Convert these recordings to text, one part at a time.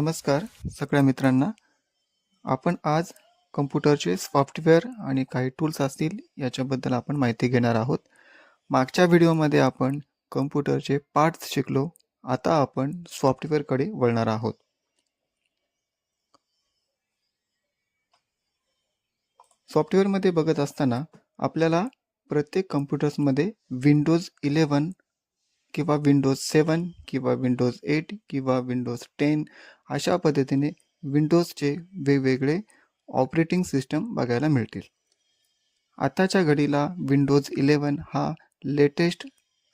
नमस्कार सगळ्या मित्रांना. आपण आज कम्प्युटरचे सॉफ्टवेअर आणि काही टूल्स असतील याच्याबद्दल आपण माहिती घेणार आहोत. मागच्या व्हिडिओमध्ये आपण कम्प्युटरचे पार्ट्स शिकलो. आता आपण सॉफ्टवेअरकडे वळणार आहोत. सॉफ्टवेअरमध्ये बघत असताना आपल्याला प्रत्येक कम्प्युटर्समध्ये विंडोज इलेवन किंवा विंडोज सेवन किंवा विंडोज एट किंवा विंडोज टेन अशा पद्धतीने विंडोजचे वेगवेगळे ऑपरेटिंग सिस्टम बघायला मिळतील. आताच्या घडीला विंडोज इलेवन हा लेटेस्ट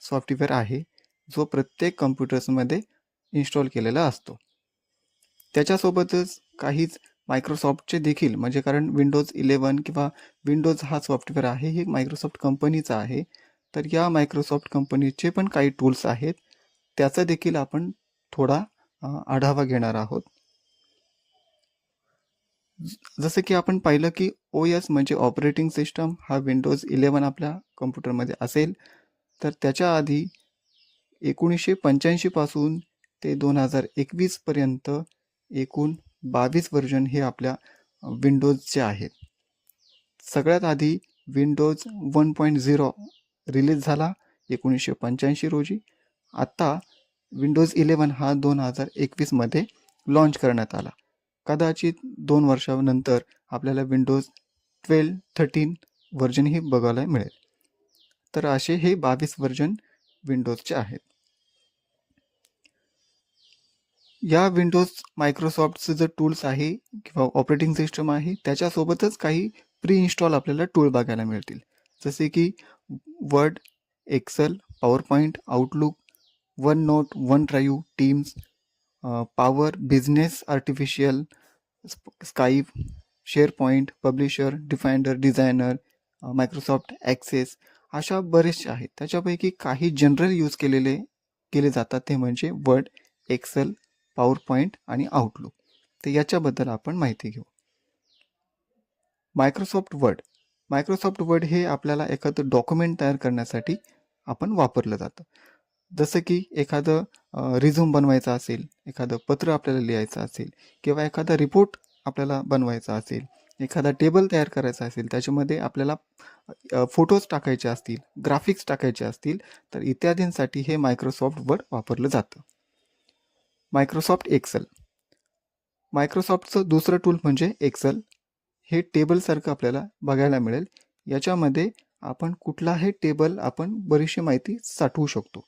सॉफ्टवेअर आहे जो प्रत्येक कम्प्युटर्समध्ये इन्स्टॉल केलेला असतो. त्याच्यासोबतच काहीच मायक्रोसॉफ्टचे देखील म्हणजे कारण विंडोज इलेवन किंवा विंडोज हा सॉफ्टवेअर आहे हे मायक्रोसॉफ्ट कंपनीचा आहे. तर या मायक्रोसॉफ्ट कंपनीचे पण काही टूल्स आहेत. त्याचा देखील आपण थोडा आढावा घेणार आहोत. ज- जसं की आपण पाहिलं की ओ एस म्हणजे ऑपरेटिंग सिस्टम हा विंडोज इलेवन आपल्या कम्प्युटरमध्ये असेल. तर त्याच्या आधी एकोणीसशे पंच्याऐंशीपासून ते दोन हजार एकवीसपर्यंत एकूण बावीस व्हर्जन हे आपल्या विंडोजचे आहेत. सगळ्यात आधी Windows one point zero release झाला एकोणीसशे पंच्याऐंशी रोजी. आत्ता विंडोज इलेवन हा दोन हजार एकवीसमध्ये लॉन्च करण्यात आला. कदाचित दोन वर्षानंतर आपल्याला विंडोज ट्वेल्व थर्टीन व्हर्जनही बघायला मिळेल. तर असे हे बावीस व्हर्जन विंडोजचे आहेत. या विंडोज मायक्रोसॉफ्टचं जे टूल्स आहे किंवा ऑपरेटिंग सिस्टम आहे त्याच्यासोबतच काही प्री इन्स्टॉल आपल्याला टूल बघायला मिळतील. जसे की Word Excel PowerPoint Outlook OneNote OneDrive Teams power business artificial Skype SharePoint Publisher Defender Designer Microsoft Access अशा बरेचसे आहेत. त्याच्यापैकी काही जनरल यूज केलेले केले जातात. ते म्हणजे वर्ड एक्सेल पॉवर पॉईंट आणि आउटलुक. तर याच्याबद्दल आपण माहिती घेऊ. Microsoft word. मायक्रोसॉफ्ट वर्ड हे आपल्याला एखादं डॉक्युमेंट तयार करण्यासाठी आपण वापरलं जातं. जसं की एखादं रिझ्यूम बनवायचा असेल एखादं पत्र आपल्याला लिहायचं असेल किंवा एखादा रिपोर्ट आपल्याला बनवायचा असेल एखादा टेबल तयार करायचा असेल त्याच्यामध्ये आपल्याला फोटोज टाकायचे असतील ग्राफिक्स टाकायचे असतील तर इत्यादींसाठी हे मायक्रोसॉफ्ट वर्ड वापरलं जातं. मायक्रोसॉफ्ट एक्सेल मायक्रोसॉफ्टचं दुसरं टूल म्हणजे एक्सेल हे टेबलसारखं आपल्याला बघायला मिळेल. याच्यामध्ये आपण कुठलाही टेबल आपण बरीचशी माहिती साठवू शकतो.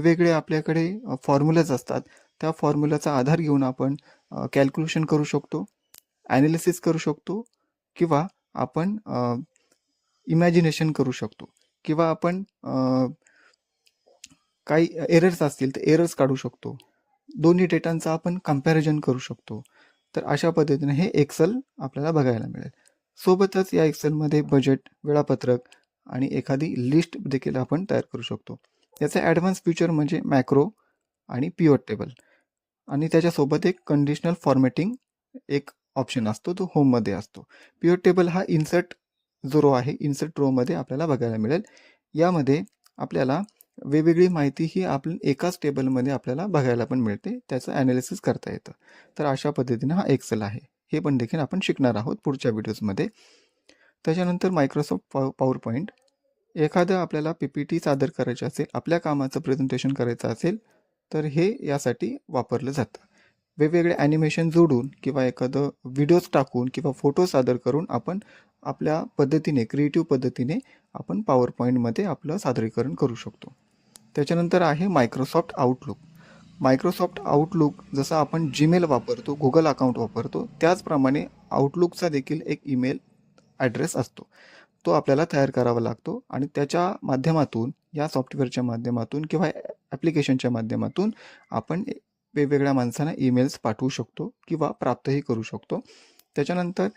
वेगवेगळे आपल्याकडे फॉर्म्युलाज असतात. त्या फॉर्म्युलाचा आधार घेऊन आपण कॅल्क्युलेशन करू शकतो ॲनालिसिस करू शकतो किंवा आपण इमॅजिनेशन करू शकतो किंवा आपण काही एरर्स असतील तर एरर्स काढू शकतो. दोन्ही डेटांचा आपण कंपॅरिझन करू शकतो. तर अशा पद्धतीने हे एक्सेल आपल्याला बघायला मिळेल. सोबतच या एक्सेलमध्ये बजेट वेळापत्रक आणि एखादी लिस्ट देखील आपण तयार करू शकतो. याचं ॲडव्हान्स फीचर म्हणजे मॅक्रो आणि पिवट टेबल आणि त्याच्यासोबत एक कंडिशनल फॉर्मॅटिंग एक ऑप्शन असतो तो होममध्ये असतो. पिवट टेबल हा इन्सर्ट जो रो आहे इन्सर्ट रोमध्ये आपल्याला बघायला मिळेल. यामध्ये आपल्याला वेगवेगळी माहिती ही आपण एकाच टेबलमध्ये आपल्याला बघायला पण मिळते त्याचं ॲनालिसिस करता येतं. तर अशा पद्धतीने हा एक्सेल आहे. हे पण देखील आपण शिकणार आहोत पुढच्या व्हिडिओजमध्ये त्याच्यानंतर मायक्रोसॉफ्ट पॉ पॉवर पॉईंट एखादं आपल्याला पी पी टी सादर करायची असेल आपल्या कामाचं प्रेझेंटेशन करायचं असेल तर हे यासाठी वापरलं जातं. वेगवेगळे ॲनिमेशन जोडून किंवा एखादं व्हिडिओज टाकून किंवा फोटो सादर करून आपण आपल्या पद्धतीने क्रिएटिव्ह पद्धतीने आपण पॉवर पॉईंटमध्ये आपलं सादरीकरण करू शकतो. त्याच्यानंतर आहे मायक्रोसॉफ्ट आउटलुक मायक्रोसॉफ्ट आउटलुक जसं आपण जीमेल वापरतो गुगल अकाउंट वापरतो त्याचप्रमाणे आउटलुकचा देखील एक ईमेल ॲड्रेस असतो. तो आपल्याला तयार करावा लागतो आणि त्याच्या माध्यमातून या सॉफ्टवेअरच्या माध्यमातून किंवा ॲप्लिकेशनच्या माध्यमातून आपण वेगवेगळ्या माणसांना ईमेल्स पाठवू शकतो किंवा प्राप्तही करू शकतो. त्याच्यानंतर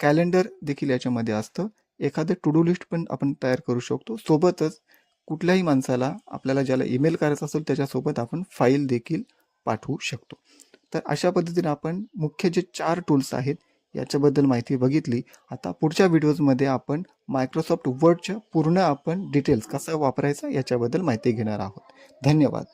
कॅलेंडर देखील याच्यामध्ये असतं. एखादं टू डू लिस्ट पण आपण तयार करू शकतो. सोबतच कुठल्याही माणसाला आपल्याला ज्याला ईमेल करायचा असेल त्याच्यासोबत आपण फाईल देखील पाठवू शकतो. तर अशा पद्धतीने आपण मुख्य जे चार टूल्स आहेत याच्याबद्दल माहिती बघितली. आता पुढच्या व्हिडिओजमध्ये आपण मायक्रोसॉफ्ट वर्डच्या पूर्ण आपण डिटेल्स कसं वापरायचं याच्याबद्दल माहिती घेणार आहोत. धन्यवाद.